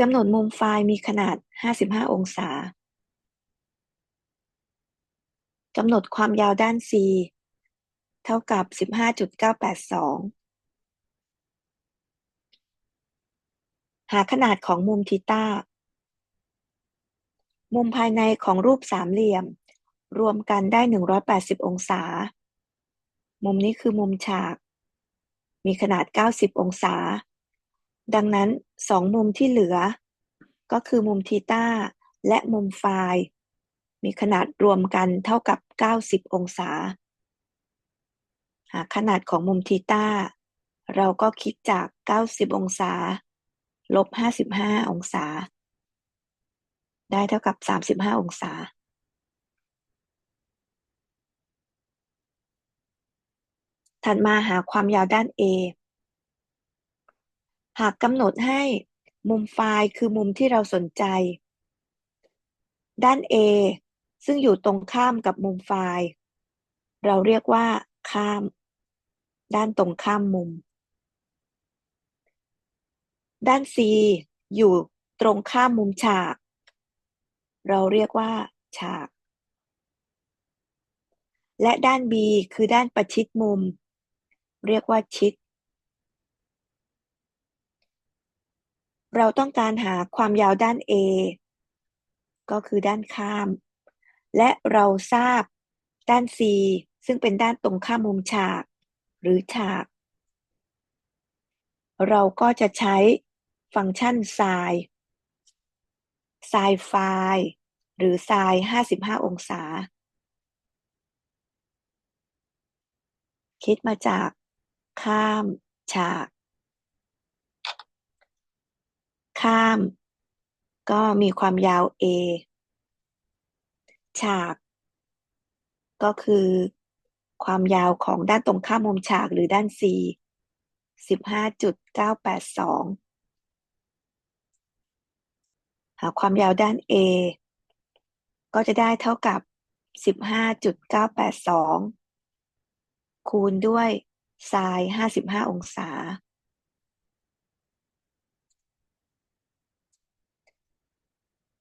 กำหนดมุมไฟล์มีขนาด 55 องศากำหนดความยาวด้าน C เท่ากับ 15.982 หาขนาดของมุมทีต้ามุมภายในของรูปสามเหลี่ยม รวมกันได้ 180 องศา มุมนี้คือมุมฉาก มีขนาด 90 องศา ดังนั้นสองมุมที่เหลือ ก็คือมุมทีต้าและมุมไฟมีขนาดรวมกันเท่ากับ 90 องศา หาขนาดของมุมทีต้า เราก็คิดจาก 90 องศา ลบ 55 องศา ได้เท่ากับ 35 องศา ถัดมาหาความยาวด้าน A หากกำหนดให้มุมไฟล์คือมุมที่เราสนใจ ด้าน A ซึ่งอยู่ตรงข้ามกับมุมไฟล์ เราเรียกว่าข้าม ด้านตรงข้ามมุม ด้าน C อยู่ตรงข้ามมุมฉาก เราเรียกว่า ฉาก และด้าน B คือด้านประชิดมุม เรียกว่าชิด เราต้องการหาความยาวด้าน A ก็คือด้านข้าม และเราทราบด้าน C ซึ่งเป็นด้านตรงข้ามมุมฉาก หรือฉาก เราก็จะใช้ฟังก์ชัน sin sin phi หรือ sin 55 องศา คิดมาจากข้ามฉาก ข้าม ก็มีความยาว a ฉาก ก็คือความยาวของด้านตรงข้ามมุมฉากหรือด้าน c 15.982 หาความยาวด้าน a ก็จะได้เท่ากับ 15.982 คูณด้วย sin 55 องศา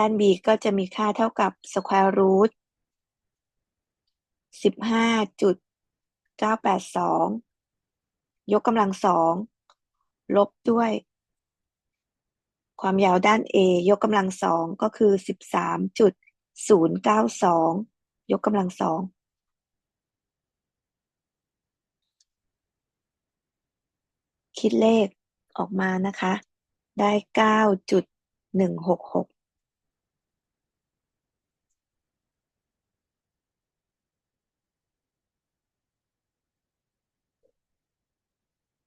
ด้าน b ก็จะมีค่าเท่ากับ square root 15.982ยกกำลังสองลบด้วย ความยาวด้าน a ยกกำลังสองก็คือ13.092ยกกำลังสองคิดเลขออกมานะคะ ได้9.166